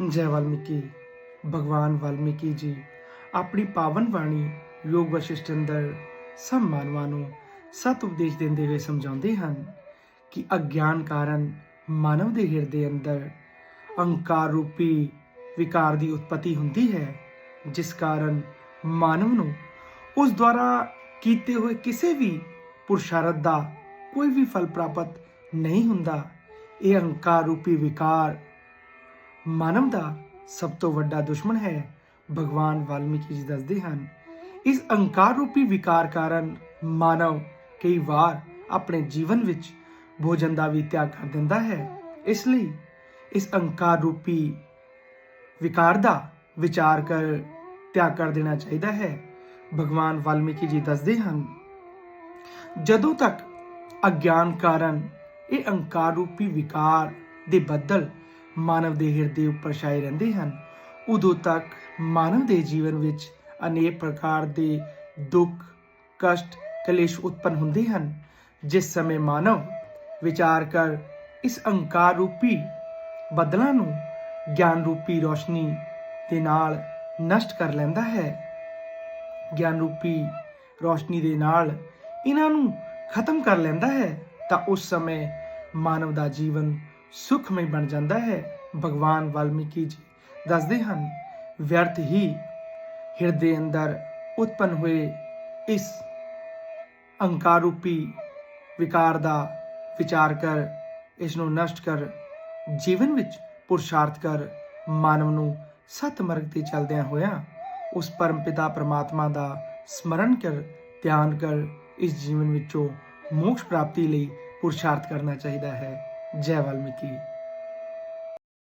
ਜੈ ਵਾਲਮੀਕੀ, ਭਗਵਾਨ ਵਾਲਮੀਕੀ ਜੀ। ਆਪਣੀ ਪਾਵਨ ਬਾਣੀ ਯੋਗ ਵਸ਼ਿਸ਼ਟ ਅੰਦਰ ਸਭ ਮਾਨਵਾਂ ਨੂੰ ਸਤ ਉਪਦੇਸ਼ ਦਿੰਦੇ ਹੋਏ ਸਮਝਾਉਂਦੇ ਹਨ ਕਿ ਅਗਿਆਨ ਕਾਰਨ ਮਾਨਵ ਦੇ ਹਿਰਦੇ ਅੰਦਰ ਅਹੰਕਾਰ ਰੂਪੀ ਵਿਕਾਰ ਦੀ ਉਤਪਤੀ ਹੁੰਦੀ ਹੈ, ਜਿਸ ਕਾਰਨ ਮਾਨਵ ਨੂੰ ਉਸ ਦੁਆਰਾ ਕੀਤੇ ਹੋਏ ਕਿਸੇ ਵੀ ਪੁਰਸ਼ਾਰਥ ਦਾ ਕੋਈ ਵੀ ਫਲ ਪ੍ਰਾਪਤ ਨਹੀਂ ਹੁੰਦਾ। ਇਹ ਅਹੰਕਾਰ ਰੂਪੀ ਵਿਕਾਰ ਮਾਨਵ ਦਾ ਸਭ ਤੋਂ ਵੱਡਾ ਦੁਸ਼ਮਣ ਹੈ, ਭਗਵਾਨ ਵਾਲਮੀਕੀ ਜੀ ਦੱਸਦੇ ਹਨ। ਇਸ ਅਹੰਕਾਰ ਰੂਪੀ ਵਿਕਾਰ ਕਾਰਨ ਮਾਨਵ ਕਈ ਵਾਰ ਆਪਣੇ ਜੀਵਨ ਵਿੱਚ ਭੋਜਨ ਦਾ ਵੀ ਤਿਆਗ ਕਰ ਦਿੰਦਾ ਹੈ। ਇਸ ਲਈ ਇਸ ਅਹੰਕਾਰ ਰੂਪੀ ਵਿਕਾਰ ਦਾ ਵਿਚਾਰ ਕਰ ਤਿਆਗ ਕਰ ਦੇਣਾ ਚਾਹੀਦਾ ਹੈ, ਭਗਵਾਨ ਵਾਲਮੀਕੀ ਜੀ ਦੱਸਦੇ ਹਨ। ਜਦੋਂ ਤੱਕ ਅਗਿਆਨ ਕਾਰਨ ਇਹ ਅਹੰਕਾਰ ਰੂਪੀ ਵਿਕਾਰ ਦੇ ਬੱਦਲ ਮਾਨਵ ਦੇ ਹਿਰਦੇ ਉੱਪਰ ਛਾਏ ਰਹਿੰਦੇ ਹਨ। ਉਦੋਂ ਤੱਕ ਮਾਨਵ ਦੇ ਜੀਵਨ ਵਿੱਚ ਅਨੇਕ ਪ੍ਰਕਾਰ ਦੇ ਦੁੱਖ, ਕਸ਼ਟ, ਕਲੇਸ਼ ਉਤਪਨ ਹੁੰਦੇ ਹਨ। ਜਿਸ ਸਮੇਂ ਮਾਨਵ ਵਿਚਾਰ ਕਰ ਇਸ ਅਹੰਕਾਰ ਰੂਪੀ ਬਦਲਾਂ ਨੂੰ ਗਿਆਨ ਰੂਪੀ ਰੋਸ਼ਨੀ ਦੇ ਨਾਲ ਨਸ਼ਟ ਕਰ ਲੈਂਦਾ ਹੈ। ਗਿਆਨ ਰੂਪੀ ਰੋਸ਼ਨੀ ਦੇ ਨਾਲ ਇਹਨਾਂ ਨੂੰ ਖਤਮ ਕਰ ਲੈਂਦਾ ਹੈ, ਤਾਂ ਉਸ ਸਮੇਂ ਮਾਨਵ ਦਾ ਜੀਵਨ ਸੁਖਮਈ ਬਣ ਜਾਂਦਾ ਹੈ ਭਗਵਾਨ ਵਾਲਮੀਕੀ ਜੀ। ਦੱਸਦੇ ਹਨ, ਵਿਅਰਥ ਹੀ ਹਿਰਦੇ ਅੰਦਰ ਉਤਪਨ ਹੋਏ ਇਸ ਅਹੰਕਾਰ ਰੂਪੀ ਵਿਕਾਰ ਦਾ ਵਿਚਾਰ ਕਰ ਇਸ ਨੂੰ ਨਸ਼ਟ ਕਰ, ਜੀਵਨ ਵਿੱਚ ਪੁਰਸ਼ਾਰਥ ਕਰ, ਮਾਨਵ ਨੂੰ ਸਤ ਮਾਰਗ ਤੇ ਚੱਲਦਿਆਂ ਹੋਇਆਂ ਉਸ ਪਰਮ ਪਿਤਾ ਪ੍ਰਮਾਤਮਾ ਦਾ ਸਮਰਨ ਕਰ, ਧਿਆਨ ਕਰ, ਇਸ ਜੀਵਨ ਵਿੱਚੋਂ ਮੋਕਸ਼ ਪ੍ਰਾਪਤੀ ਲਈ ਪੁਰਸ਼ਾਰਥ ਕਰਨਾ ਚਾਹੀਦਾ ਹੈ। ਜੈ ਵਾਲਮੀਕੀ।